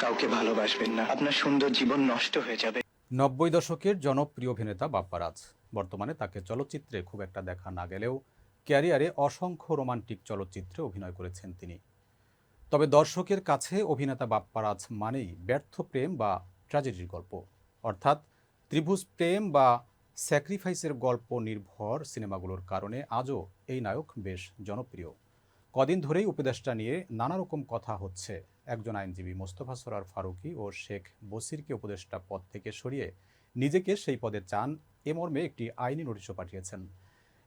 কাউকে ভালোবাসবেন না। আপনার সুন্দর জীবন নষ্ট হয়ে যাবে। নব্বই দশকের জনপ্রিয় অভিনেতা বাপ্পারাজ বর্তমানে তাকে চলচ্চিত্রে খুব একটা দেখা না গেলেও ক্যারিয়ারে অসংখ্য রোমান্টিক চলচ্চিত্রে অভিনয় করেছেন তিনি। তবে দর্শকের কাছে অভিনেতা বাপ্পারাজ মানেই ব্যর্থ প্রেম বা ট্র্যাজেডির গল্প। অর্থাৎ ত্রিভুজ প্রেম বা স্যাক্রিফাইসের গল্প নির্ভর সিনেমাগুলোর কারণে আজও এই নায়ক বেশ জনপ্রিয়। কদিন ধরেই উপদেষ্টা নিয়ে নানা রকম কথা হচ্ছে একজন আইনজীবী মোস্তফা সরার ফারুকী ও শেখ বসিরকে উপদেষ্টা পদ থেকে সরিয়ে নিজেকে সেই পদে চান এ মর্মে একটি আইনি নোটিশও পাঠিয়েছেন।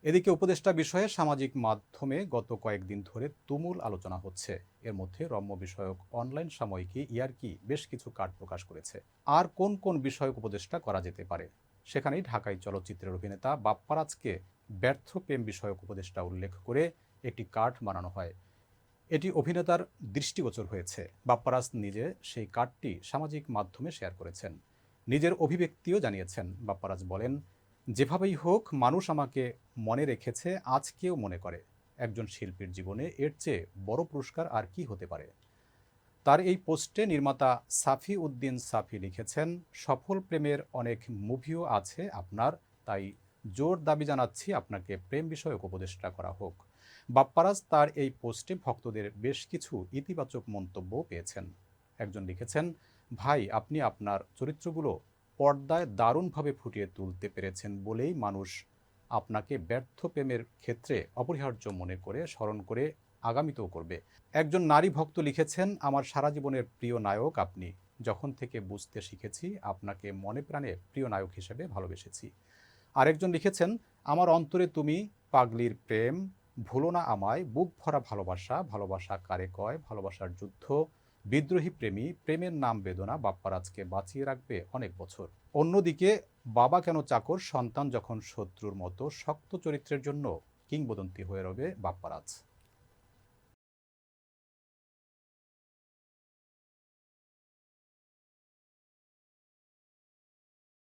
এদিকে উপদেষ্টা বিষয়ে সামাজিক মাধ্যমে গত কয়েকদিন ধরে তুমুল আলোচনা হচ্ছে। এর মধ্যে রম্য বিষয়ক অনলাইন সাময়িকী ইয়ারকি বেশ কিছু কার্ড প্রকাশ করেছে। আর কোন কোন বিষয়ক উপদেষ্টা করা যেতে পারে? সেখানেই ঢাকায় চলচ্চিত্রের অভিনেতা বাপ্পারাজকে ব্যর্থ প্রেম বিষয়ক উপদেষ্টা উল্লেখ করে একটি কার্ড বানানো হয়। এটি অভিনেতার দৃষ্টিগোচর হয়েছে। বাপ্পারাজ নিজে সেই কার্ডটি সামাজিক মাধ্যমে শেয়ার করেছেন। নিজের অভিব্যক্তিও জানিয়েছেন, বাপ্পারাজ বলেন, যেভাবেই হোক, মানুষ আমাকে মনে রেখেছে আজকেও মনে করে, একজন শিল্পীর জীবনে এর চেয়ে বড় পুরস্কার আর কি হতে পারে? তার এই পোস্টে নির্মাতা সাফি উদ্দিন সাফি লিখেছেন, সফল প্রেমের অনেক মুভিও আছে আপনার, তাই জোর দাবি জানাচ্ছি আপনাকে প্রেম বিষয়ক উপদেষ্টা করা হোক। বাপ্পারাজ তার এই পোস্টে ভক্তদের বেশ কিছু ইতিবাচক মন্তব্য পেয়েছেন। একজন লিখেছেন, ভাই, আপনি আপনার চরিত্রগুলো পর্দায় দারুণভাবে ফুটিয়ে তুলতে পেরেছেন বলেই মানুষ আপনাকে ব্যর্থ প্রেমের ক্ষেত্রে অপরিহার্য মনে করে স্মরণ করে আগামীতেও করবে। একজন নারী ভক্ত লিখেছেন, আমার সারা জীবনের প্রিয় নায়ক আপনি। যখন থেকে বুঝতে শিখেছি, আপনাকে মনে প্রাণে প্রিয় নায়ক হিসেবে ভালোবেসেছি। আরেকজন লিখেছেন, আমার অন্তরে তুমি পাগলির প্রেম ভুলো না আমায়, বুক ভরা ভালোবাসা ভালোবাসা কারে কয়, ভালোবাসার যুদ্ধ, বিদ্রোহী প্রেমী, প্রেমের নাম বেদনা, বাপ্পারাজকে বাঁচিয়ে রাখবে অনেক বছর। অন্যদিকে, বাবা কেন চাকর, সন্তান যখন শত্রুর মতো, শক্ত চরিত্রের জন্য কিংবদন্তি হয়ে রবে বাপ্পারাজ।